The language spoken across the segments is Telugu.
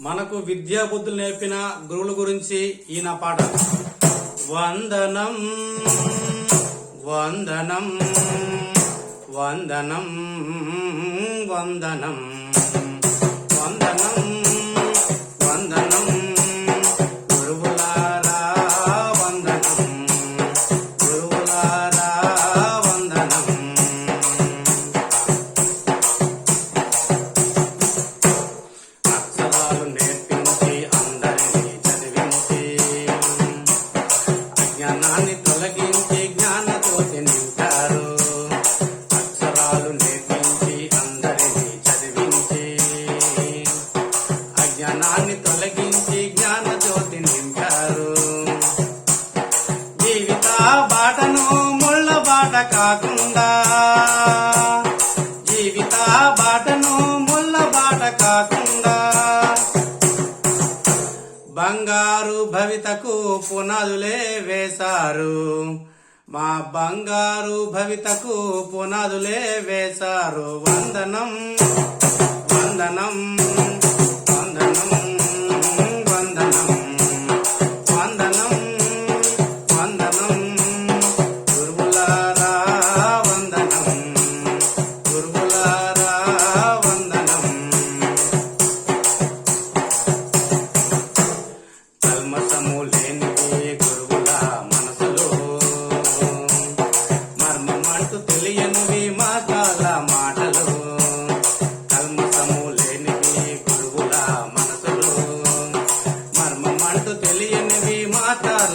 మనకు విద్యా బుద్ధులు నేర్పిన గురువుల గురించి ఈయన పాట. వందనం వందనం వందనం వందనం. బంగారు భవితకు పునాదులే వేశారు. మా బంగారు భవితకు పునాదులే వేశారు. వందనం వందనం.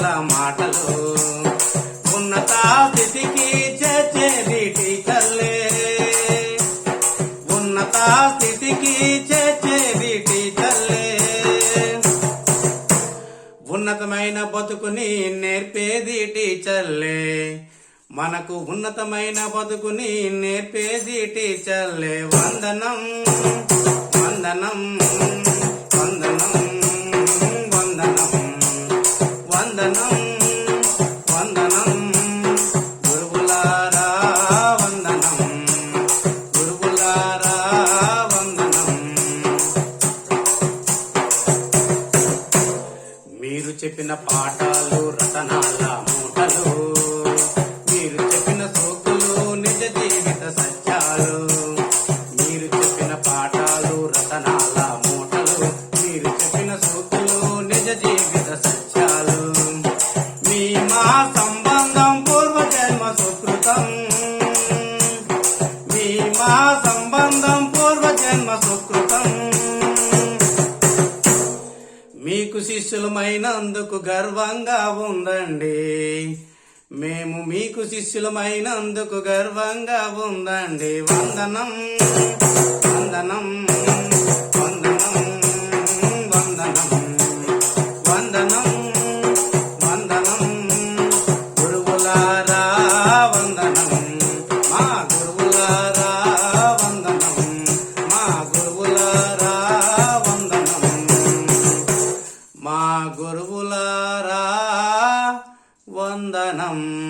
మాటలు. ఉన్నత స్థితికి చేచేది టీచర్లే ఉన్నత స్థితికి చేచేది టీచర్లే ఉన్నతమైన బతుకుని నేర్పేది టీచర్లే. మనకు ఉన్నతమైన బతుకుని నేర్పేది టీచర్లే. వందనం వందనం. చెప్పిన పాఠాలు రతనాల మూటలు మీరు చెప్పిన సూక్తులు నిజ జీవిత సత్యాలు. మీరు చెప్పిన పాఠాలు రతనాల మూటలు మీరు చెప్పిన సూక్తులు నిజ జీవిత సత్యాలు. మీ మా సంబంధం పూర్వజన్మ సుకృతం. మీ మా సంబంధం పూర్వజన్మ సుకృతం. శిష్యులమైనందుకు గర్వంగా ఉందండి. మేము మీకు శిష్యులమైనందుకు గర్వంగా ఉందండి. వందనం వందనం. గురువులారా వందనం.